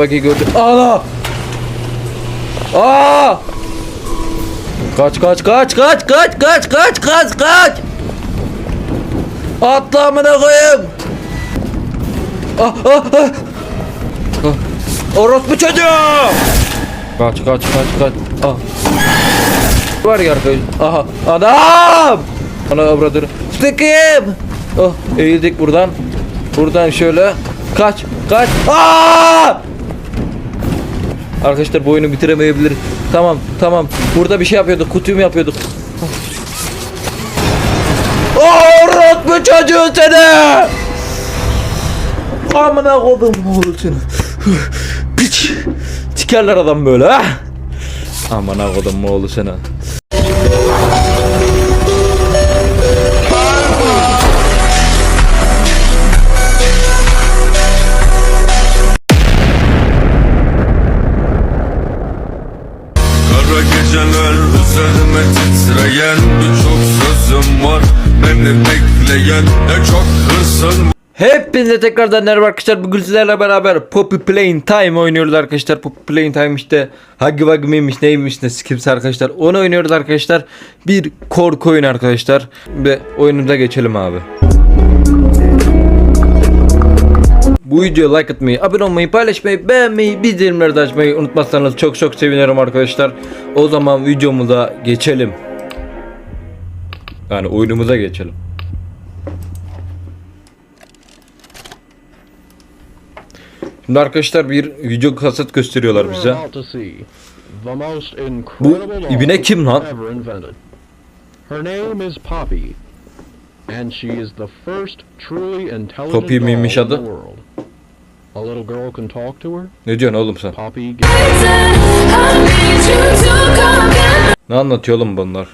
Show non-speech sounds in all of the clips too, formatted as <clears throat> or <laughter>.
bagi gördüm. Ana! Aa! Kaç kaç kaç kaç kaç kaç kaç kaç kaç! Atla amına koyayım! Ah ah ah! ah. Orospu çocuğu! Kaç kaç kaç kaç! Ah! Var ya arkadaş. Aha adam! Ana avradır. Sıkayım! Oh eğildik buradan. Buradan şöyle. Kaç kaç! Aa! Arkadaşlar bu oyunu bitiremeyebiliriz. Tamam tamam. Burada bir şey yapıyorduk. Kutuyu mu yapıyorduk? Oh bu çocuğu seni! Amına kodum oğlum seni. Piç. Tikerler adam böyle ha. Amına kodum oğlu seni. Hepinize tekrardan merhaba arkadaşlar. Bugün sizlerle beraber Poppy Playing Time oynuyoruz arkadaşlar. Poppy Playing Time işte Huggy Wuggy miymiş neymiş ne kimse arkadaşlar. Onu oynuyoruz arkadaşlar. Bir korku oyunu arkadaşlar. Ve oyunumuza geçelim abi. Bu videoya like atmayı, abone olmayı, paylaşmayı, beğenmeyi, bildirimleri de açmayı unutmazsanız çok çok sevinirim arkadaşlar. O zaman videomuza geçelim. Yani oyunumuza geçelim. Şimdi arkadaşlar bir video kaset gösteriyorlar bize. Bu ibine kim lan? Poppy miymiş adı? Ne diyorsun oğlum sen? Ne anlatıyor oğlum bunlar?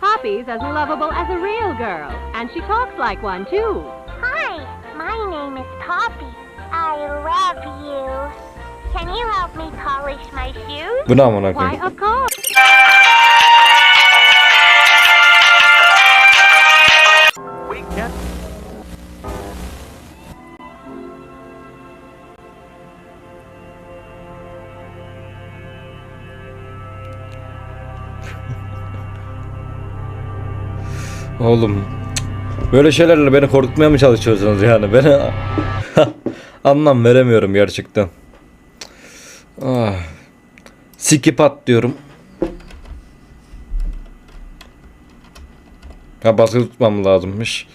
Poppy's as lovable as a real girl, and she talks like one too. Hi, my name is Poppy. I love you. Can you help me polish my shoes? Bu ne amına Why, koyayım? of course. Oğlum böyle şeylerle beni korkutmaya mı çalışıyorsunuz yani? Beni <laughs> anlam veremiyorum gerçekten. Ah. Skip at diyorum. Ha basılı tutmam lazımmış.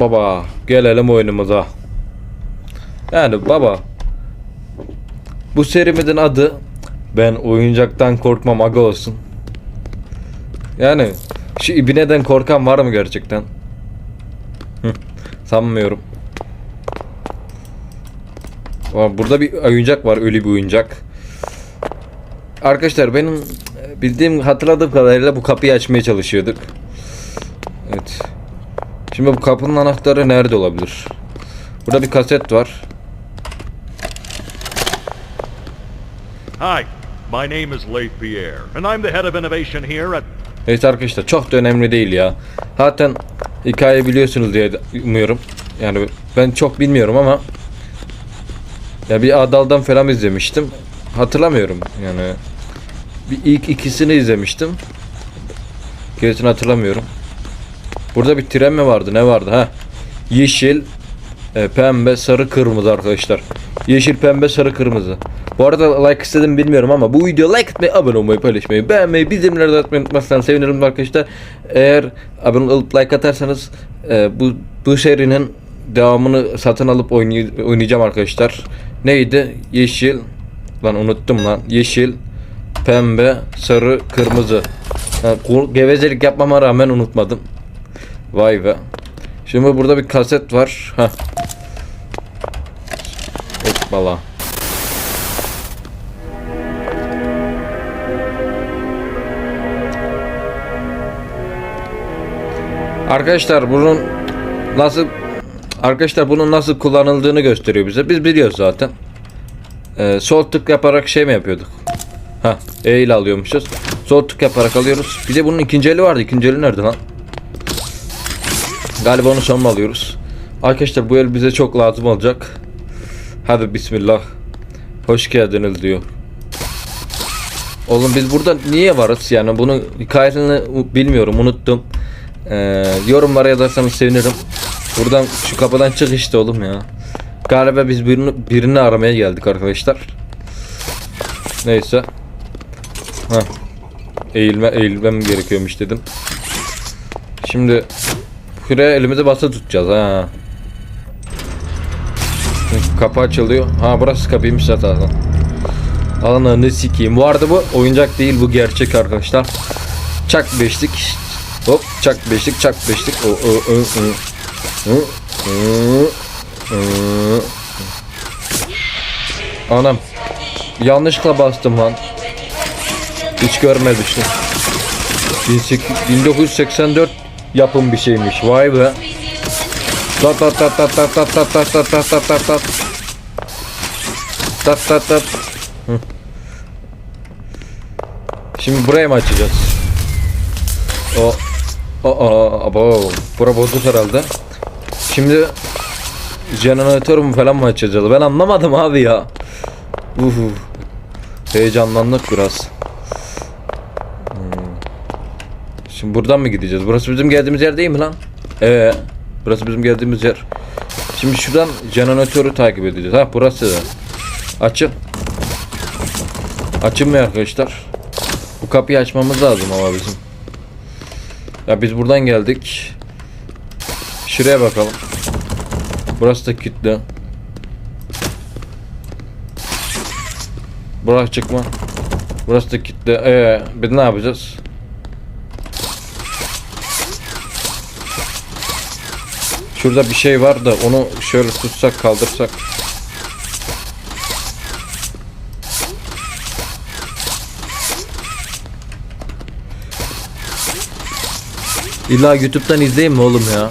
Baba gelelim oyunumuza. Yani baba bu serimizin adı ben oyuncaktan korkmam aga olsun. Yani şu ibineden korkan var mı gerçekten? Sanmıyorum. Burada bir oyuncak var, ölü bir oyuncak. Arkadaşlar benim bildiğim, hatırladığım kadarıyla bu kapıyı açmaya çalışıyorduk. Evet. Şimdi bu kapının anahtarı nerede olabilir? Burada bir kaset var. Hi, my name is Leif Pierre, and I'm the head of innovation here at Evet arkadaşlar çok da önemli değil ya. Zaten hikaye biliyorsunuz diye umuyorum. Yani ben çok bilmiyorum ama ya bir Adal'dan falan izlemiştim. Hatırlamıyorum yani. Bir ilk ikisini izlemiştim. Gerisini hatırlamıyorum. Burada bir tren mi vardı? Ne vardı? Ha. Yeşil, e, pembe, sarı, kırmızı arkadaşlar. Yeşil, pembe, sarı, kırmızı. Bu arada like istedim bilmiyorum ama bu videoya like etmeyi, abone olmayı, paylaşmayı, beğenmeyi, bildirimleri de atmayı unutmazsanız sevinirim arkadaşlar. Eğer abone olup like atarsanız e, bu bu serinin devamını satın alıp oynay- oynayacağım arkadaşlar. Neydi? Yeşil. Lan unuttum lan. Yeşil, pembe, sarı, kırmızı. Ha, gevezelik yapmama rağmen unutmadım. Vay be. Şimdi burada bir kaset var. Heh. Hoppala. Arkadaşlar bunun nasıl Arkadaşlar bunun nasıl kullanıldığını gösteriyor bize. Biz biliyoruz zaten. Ee, sol tık yaparak şey mi yapıyorduk? Ha, E ile alıyormuşuz. Sol tık yaparak alıyoruz. Bir de bunun ikinci eli vardı. İkinci eli nerede lan? Galiba onu son mu alıyoruz? Arkadaşlar bu el bize çok lazım olacak. Hadi bismillah. Hoş geldiniz diyor. Oğlum biz burada niye varız yani bunu hikayesini bilmiyorum unuttum. Ee, yorumlara yazarsanız sevinirim. Buradan şu kapıdan çık işte oğlum ya. Galiba biz birini, birini aramaya geldik arkadaşlar. Neyse. Ha. Eğilme eğilmem gerekiyormuş dedim. Şimdi şuraya elimize basa tutacağız ha. Kapı açılıyor. Ha burası kapıymış zaten. Ananı sikeyim. Bu arada bu oyuncak değil bu gerçek arkadaşlar. Çak beşlik. Hop çak beşlik çak beşlik. O, o, o, o. Anam. Yanlışlıkla bastım lan. Hiç görmemiştim. 1984 yapım bir şeymiş. Vay be. Tat tat tat tat tat tat tat tat tat tat tat tat tat. Tat tat tat. Şimdi buraya mı açacağız? O o abo. Bura bozuk herhalde. Şimdi jeneratör mü falan mı açacağız? Ben anlamadım abi ya. Uhu. Heyecanlandık biraz. Hmm. Şimdi buradan mı gideceğiz? Burası bizim geldiğimiz yer değil mi lan? Ee, burası bizim geldiğimiz yer. Şimdi şuradan jeneratörü takip edeceğiz. Ha burası. Açın. Açılmıyor arkadaşlar. Bu kapıyı açmamız lazım ama bizim. Ya biz buradan geldik. Şuraya bakalım. Burası da kilitli. Burası çıkma. Burası da kilitli. Ee, biz ne yapacağız? Şurada bir şey var da onu şöyle tutsak kaldırsak. İlla YouTube'dan izleyeyim mi oğlum ya?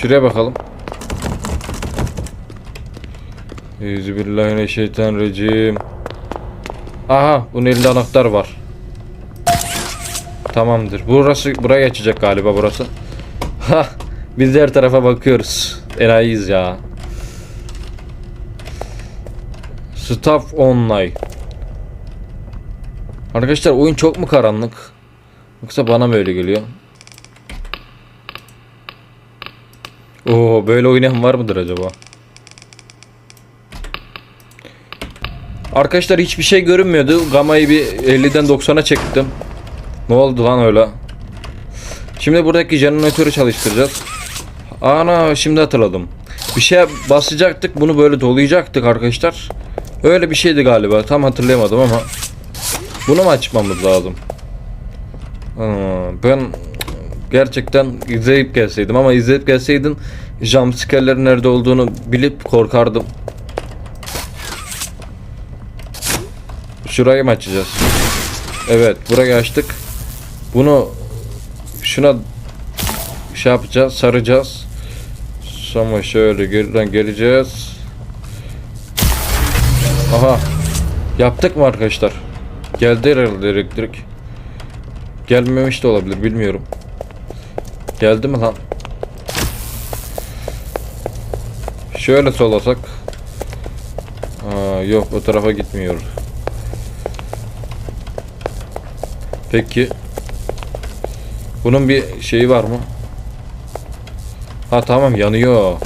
Şuraya bakalım. Euzubillahimineşşeytanirracim. Aha, bunun elinde anahtar var. Tamamdır. Burası buraya geçecek galiba burası. Ha, biz de her tarafa bakıyoruz. Enayiyiz ya. Staff online. Arkadaşlar oyun çok mu karanlık? Yoksa bana mı öyle geliyor? Oo böyle oynayan var mıdır acaba? Arkadaşlar hiçbir şey görünmüyordu. Gamayı bir 50'den 90'a çektim. Ne oldu lan öyle? Şimdi buradaki jeneratörü çalıştıracağız. Ana şimdi hatırladım. Bir şeye basacaktık bunu böyle dolayacaktık arkadaşlar. Öyle bir şeydi galiba tam hatırlayamadım ama. Bunu mu açmamız lazım? Ben gerçekten izleyip gelseydim ama izleyip gelseydin jumpscare'lerin nerede olduğunu bilip korkardım. Şurayı mı açacağız? Evet burayı açtık. Bunu şuna şey yapacağız saracağız. Sonra şöyle geriden geleceğiz. Aha. Yaptık mı arkadaşlar? Geldi herhalde elektrik. Gelmemiş de olabilir bilmiyorum. Geldi mi lan? Şöyle solasak. Aa, yok o tarafa gitmiyor. Peki. Bunun bir şeyi var mı? Ha tamam yanıyor.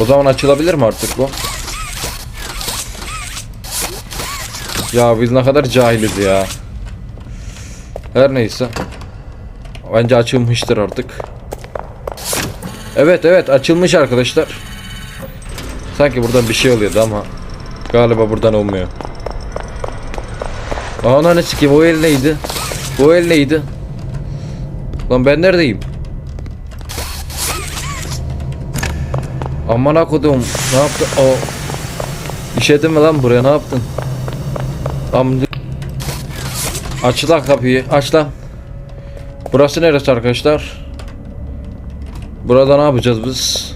O zaman açılabilir mi artık bu? Ya biz ne kadar cahiliz ya. Her neyse. Bence açılmıştır artık. Evet evet açılmış arkadaşlar. Sanki buradan bir şey oluyordu ama galiba buradan olmuyor. Ana ne sikeyim o el neydi? O el neydi? Lan ben neredeyim? Aman akudum ne yaptın? O İşedin mi lan buraya ne yaptın? Am Aç lan kapıyı aç lan. Burası neresi arkadaşlar? Burada ne yapacağız biz?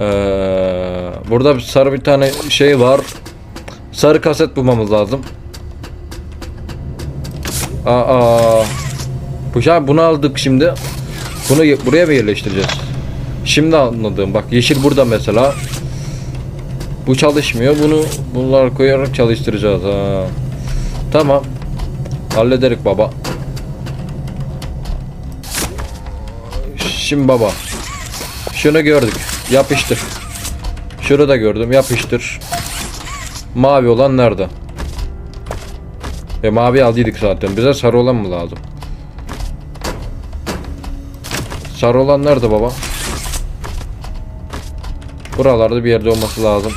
Ee, burada bir sarı bir tane şey var. Sarı kaset bulmamız lazım. Aa, bu Kuşağı bunu aldık şimdi. Bunu buraya mı yerleştireceğiz? Şimdi anladım. Bak yeşil burada mesela. Bu çalışmıyor. Bunu bunlar koyarak çalıştıracağız ha. Tamam. Hallederik baba. Şimdi baba. Şunu gördük. Yapıştır. Şunu da gördüm. Yapıştır. Mavi olan nerede? E mavi aldıydık zaten. Bize sarı olan mı lazım? Sarı olan nerede baba? Buralarda bir yerde olması lazım.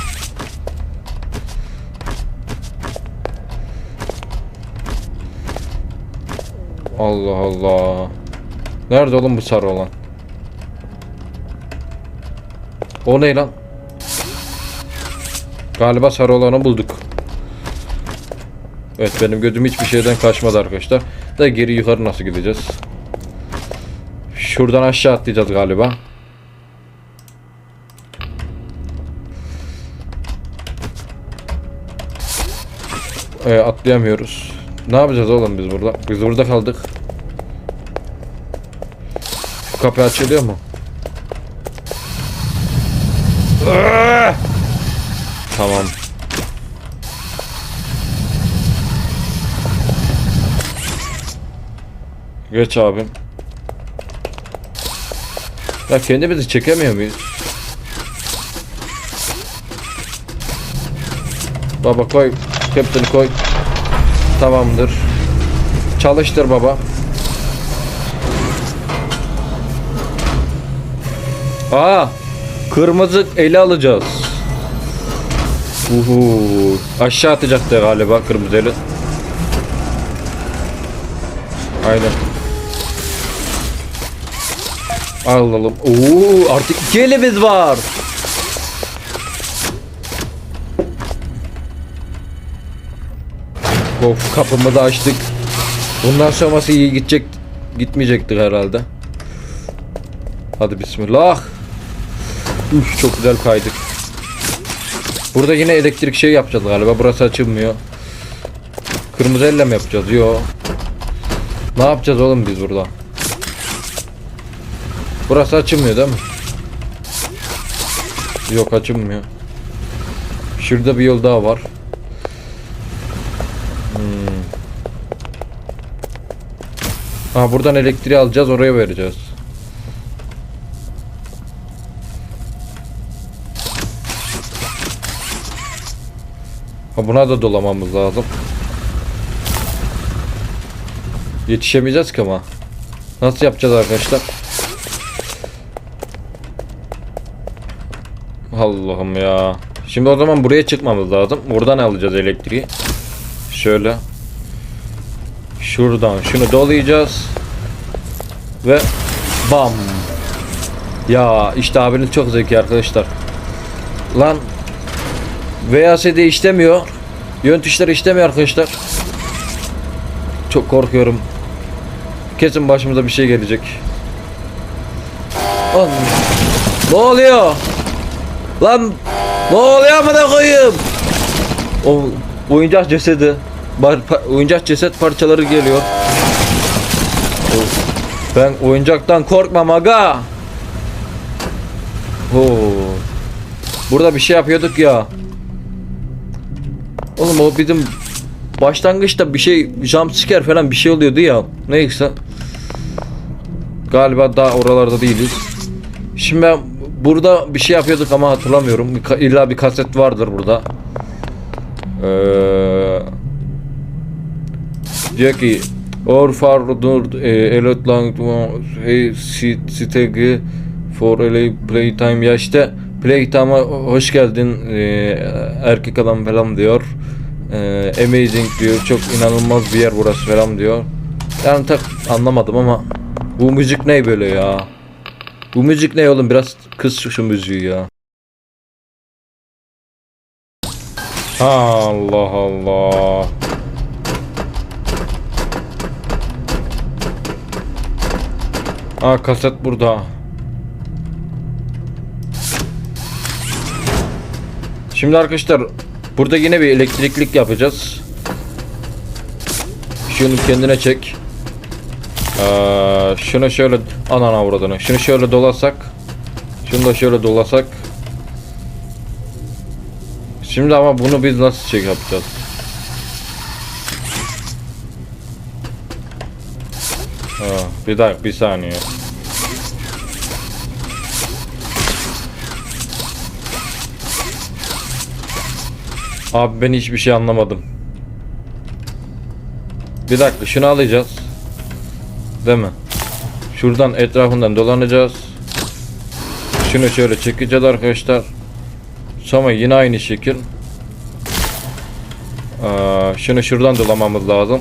Allah Allah. Nerede oğlum bu sarı olan? O ne lan? Galiba sarı olanı bulduk. Evet benim gözüm hiçbir şeyden kaçmadı arkadaşlar. Da geri yukarı nasıl gideceğiz? Şuradan aşağı atlayacağız galiba. Ee, atlayamıyoruz. Ne yapacağız oğlum biz burada? Biz burada kaldık. Şu kapı açılıyor mu? Tamam. Geç abim. Ya kendimizi çekemiyor muyuz? Baba koy. Captain koy. Tamamdır. Çalıştır baba. Aa! Kırmızı ele alacağız. Uhu. Aşağı atacaktı galiba kırmızı eli. Aynen. Alalım. Oo, artık iki elimiz var. Of kapımı da açtık. Bundan sonrası iyi gidecek gitmeyecektir herhalde. Hadi bismillah. Üf çok güzel kaydık. Burada yine elektrik şey yapacağız galiba. Burası açılmıyor. Kırmızı elle mi yapacağız? Yo. Ne yapacağız oğlum biz burada? Burası açılmıyor değil mi? Yok açılmıyor. Şurada bir yol daha var. Ha buradan elektriği alacağız oraya vereceğiz. Ha buna da dolamamız lazım. Yetişemeyeceğiz ki ama. Nasıl yapacağız arkadaşlar? Allah'ım ya. Şimdi o zaman buraya çıkmamız lazım. Buradan alacağız elektriği. Şöyle. Şuradan şunu dolayacağız. Ve bam. Ya işte abiniz çok zeki arkadaşlar. Lan VASD işlemiyor. Yön tuşları işlemiyor arkadaşlar. Çok korkuyorum. Kesin başımıza bir şey gelecek. Allah. Ne oluyor? Lan ne oluyor amına koyayım? O oyuncak cesedi. Oyuncak ceset parçaları geliyor. Ben oyuncaktan korkmam aga. Oo. Burada bir şey yapıyorduk ya. Oğlum o bizim başlangıçta bir şey jumpscare falan bir şey oluyordu ya. Neyse. Galiba daha oralarda değiliz. Şimdi ben burada bir şey yapıyorduk ama hatırlamıyorum. İlla bir kaset vardır burada. Ee, diyor ki Or fardur e, elot lang hey sit sitegi for LA playtime ya işte playtime'a hoş geldin e, erkek adam falan diyor. E, amazing diyor. Çok inanılmaz bir yer burası falan diyor. Yani tak anlamadım ama bu müzik ne böyle ya? Bu müzik ne oğlum? Biraz kız şu müziği ya. Allah Allah. Aa kaset burada. Şimdi arkadaşlar burada yine bir elektriklik yapacağız. Şunu kendine çek. Ee, şunu şöyle anana avradını. Şunu şöyle dolasak. Şunu da şöyle dolasak. Şimdi ama bunu biz nasıl şey yapacağız? Ha, bir dakika bir saniye. Abi ben hiçbir şey anlamadım. Bir dakika şunu alacağız. Değil mi? Şuradan etrafından dolanacağız. Şunu şöyle çekeceğiz arkadaşlar. Sonra yine aynı şekil. Aa, şunu şuradan dolamamız lazım.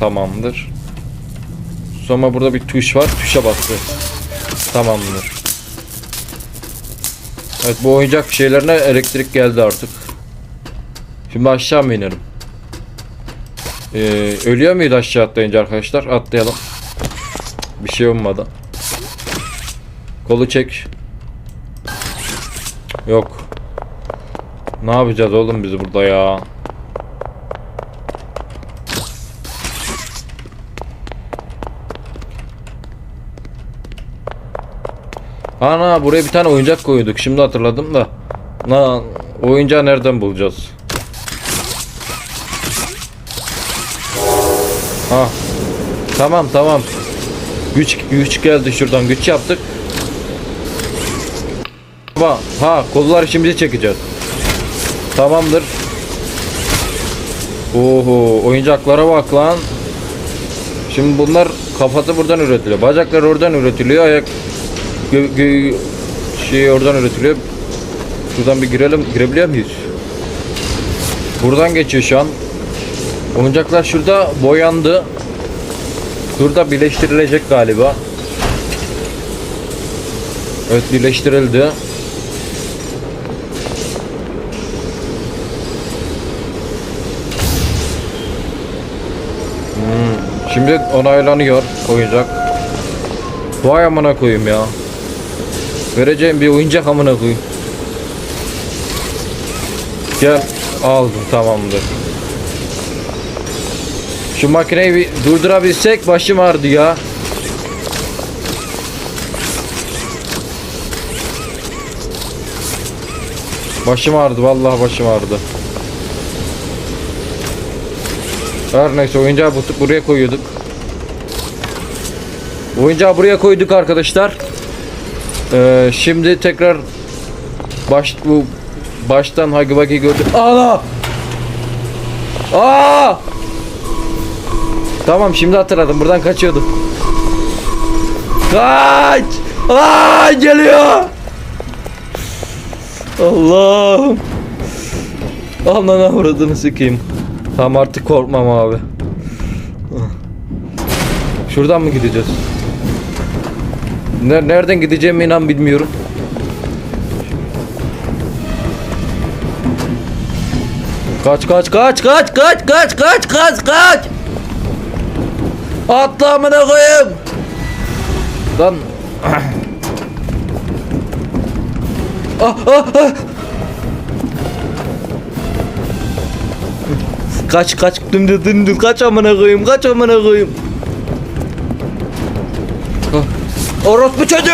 Tamamdır. Sonra burada bir tuş var. Tuşa bastı. Tamamdır. Evet bu oyuncak şeylerine elektrik geldi artık. Şimdi aşağı mı inerim? Ee, ölüyor muydu aşağı atlayınca arkadaşlar? Atlayalım. Bir şey olmadı. Kolu çek. Yok. Ne yapacağız oğlum biz burada ya? Ana buraya bir tane oyuncak koyduk. Şimdi hatırladım da. Na oyuncağı nereden bulacağız? Ha. Tamam tamam. Güç güç geldi şuradan. Güç yaptık. Ha, ha kollar şimdi çekeceğiz. Tamamdır. Oho oyuncaklara bak lan. Şimdi bunlar kafası buradan üretiliyor. Bacaklar oradan üretiliyor. Ayak gö, gö, şey oradan üretiliyor. Şuradan bir girelim. Girebiliyor muyuz? Buradan geçiyor şu an. Oyuncaklar şurada boyandı. Şurada birleştirilecek galiba. Evet birleştirildi. Hmm, Şimdi onaylanıyor oyuncak. Vay amına koyayım ya. Vereceğim bir oyuncak amına koyayım. Gel aldım tamamdır. Şu makineyi bir durdurabilsek başım ağrıdı ya. Başım ağrıdı vallahi başım ağrıdı. Her neyse oyuncağı bu- buraya koyuyorduk. Oyuncağı buraya koyduk arkadaşlar. Ee, şimdi tekrar baş bu baştan Hagi Wagi gördük. Ana! Aa! Tamam şimdi hatırladım. Buradan kaçıyordum. Kaç! Aa geliyor. Allah'ım. Anana uğradığını sikeyim. Tamam artık korkmam abi. Şuradan mı gideceğiz? Ner- Nereden gideceğimi inan bilmiyorum. Kaç kaç kaç kaç kaç kaç kaç kaç kaç. Atla amına koyayım. Lan. <clears throat> Ah ah ah. Kaç kaç dümdüz dümdüz kaç amına koyayım kaç amına koyayım. Orospu çocuğu.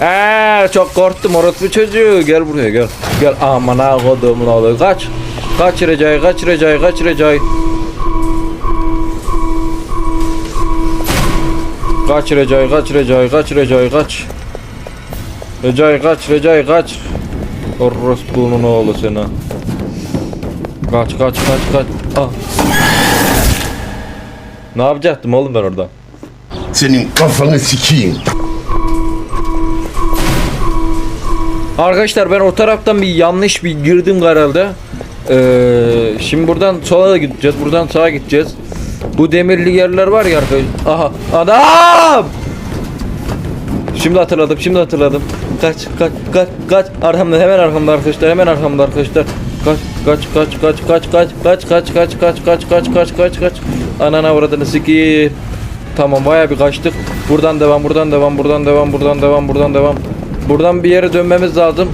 Eee çok korktum orospu çocuğu. Gel buraya gel. Gel. Aman ha koduğumun oğlu. Kaç. Kaç Recai kaç Recai kaç Recai kaç Recai kaç Recai kaç Recai kaç Recai kaç Recai kaç orospunun oğlu seni kaç kaç kaç kaç ah. ne yapacaktım oğlum ben orada Senin kafanı sikeyim. Arkadaşlar ben o taraftan bir yanlış bir girdim herhalde. Ee, şimdi buradan sola da gideceğiz. Buradan sağa gideceğiz. Bu demirli yerler var ya arkadaşlar. Aha adam! Şimdi hatırladım. Şimdi hatırladım. Kaç kaç kaç kaç arkamda hemen arkamda arkadaşlar. Hemen arkamda arkadaşlar. Kaç kaç kaç kaç kaç kaç kaç kaç kaç kaç kaç kaç kaç kaç kaç anana avradını sikeyim. Tamam bayağı bir kaçtık. Buradan devam, buradan devam, buradan devam, buradan devam, buradan devam. Buradan bir yere dönmemiz lazım.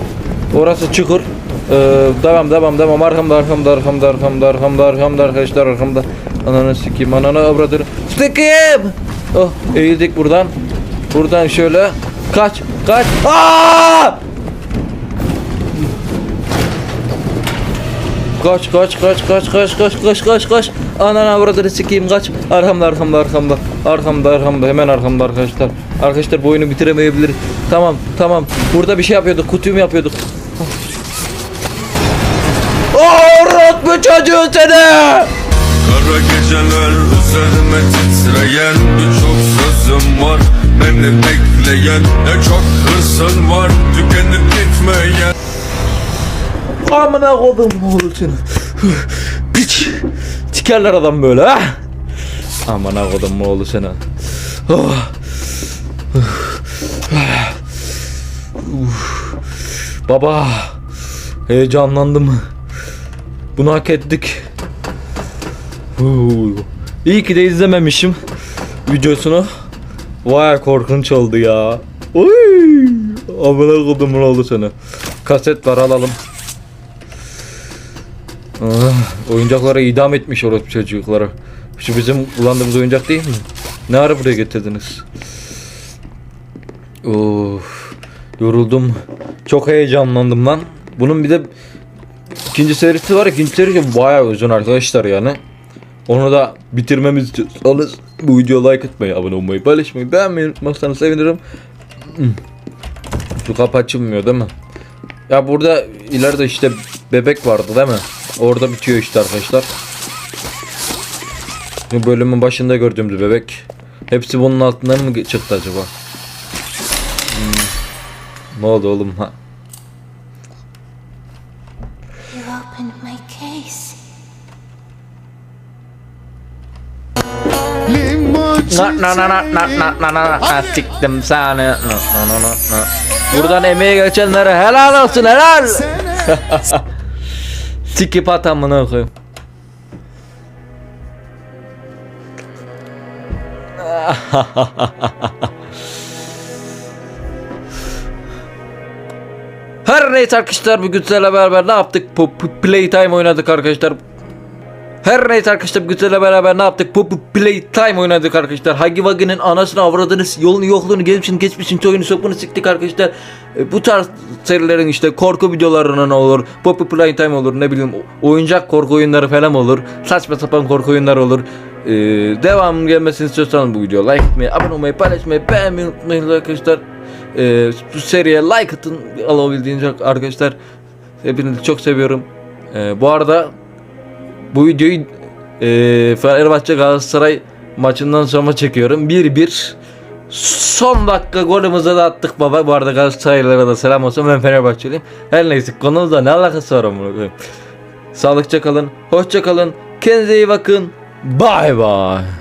Orası çukur. Ee, devam devam devam arkamda arkamda arkamda arkamda arkamda arkamda arkadaşlar arkamda ananı sikeyim ananı avradır. Sikeyim! Oh eğildik buradan. Buradan şöyle. Kaç kaç. Aa! Kaç kaç kaç kaç kaç kaç kaç kaç kaç. Ananı avradını sikeyim kaç. Arkamda arkamda arkamda Arkamda arkamda hemen arkamda arkadaşlar. Arkadaşlar bu oyunu bitiremeyebilir. Tamam tamam. Burada bir şey yapıyorduk kutuyu mu yapıyorduk. Orot bu çocuğu seni Kara geceler üzerime titreyen Birçok sözüm var. Beni bekleyen Ne çok hırsın var. Tükenip gitmeyen Amına kodum oğlu seni Piç. Sikerler adam böyle ha? Amına kodum oğlu seni. Oh. Baba Heyecanlandım. Bunu hak ettik Huu. İyi ki de izlememişim Videosunu Vay korkunç oldu ya Oy Amına kodumun oldu seni Kaset var alalım Ah, oyuncakları idam etmiş orospu çocukları. Şu bizim kullandığımız oyuncak değil mi? Ne ara buraya getirdiniz? Of, yoruldum. Çok heyecanlandım lan. Bunun bir de ikinci serisi var. İkinci serisi bayağı uzun arkadaşlar yani. Onu da bitirmemiz istiyorsanız bu videoya like atmayı, abone olmayı, paylaşmayı, beğenmeyi unutmazsanız sevinirim. Şu kapı açılmıyor değil mi? Ya burada ileride işte bebek vardı değil mi? Orada bitiyor işte arkadaşlar. Bu bölümün başında gördüğümüz bebek. Hepsi bunun altından mı çıktı acaba? Hmm. Ne oldu oğlum ha? You. Na na na na na na na na na siktim seni. Na na na na na. Buradan emeğe geçenlere helal olsun helal. <laughs> Sikip at amına koyayım. <laughs> Her neyse arkadaşlar bugün sizlerle beraber ne yaptık? Playtime oynadık arkadaşlar. Her neyse arkadaşlar sizlerle beraber ne yaptık? Bu bu Playtime oynadık arkadaşlar. Hagi Wagi'nin anasını avradınız yolunu yokluğunu gelmişsin geçmişsin oyunu sokunu siktik arkadaşlar. E, bu tarz serilerin işte korku videolarına olur. Poppy Playtime olur ne bileyim oyuncak korku oyunları falan olur. Saçma sapan korku oyunları olur. Ee, devam gelmesini istiyorsanız bu videoya like etmeyi, abone olmayı, paylaşmayı, beğenmeyi unutmayın arkadaşlar. Ee, bu seriye like atın alabildiğince arkadaşlar. Hepinizi çok seviyorum. Ee, bu arada bu videoyu e, Fenerbahçe Galatasaray maçından sonra çekiyorum. 1-1 Son dakika golümüzü de attık baba. Bu arada Galatasaraylılara da selam olsun. Ben Fenerbahçeliyim. Her neyse konumuzda ne alakası var koyayım. Sağlıkça kalın. Hoşça kalın. Kendinize iyi bakın. Bye bye.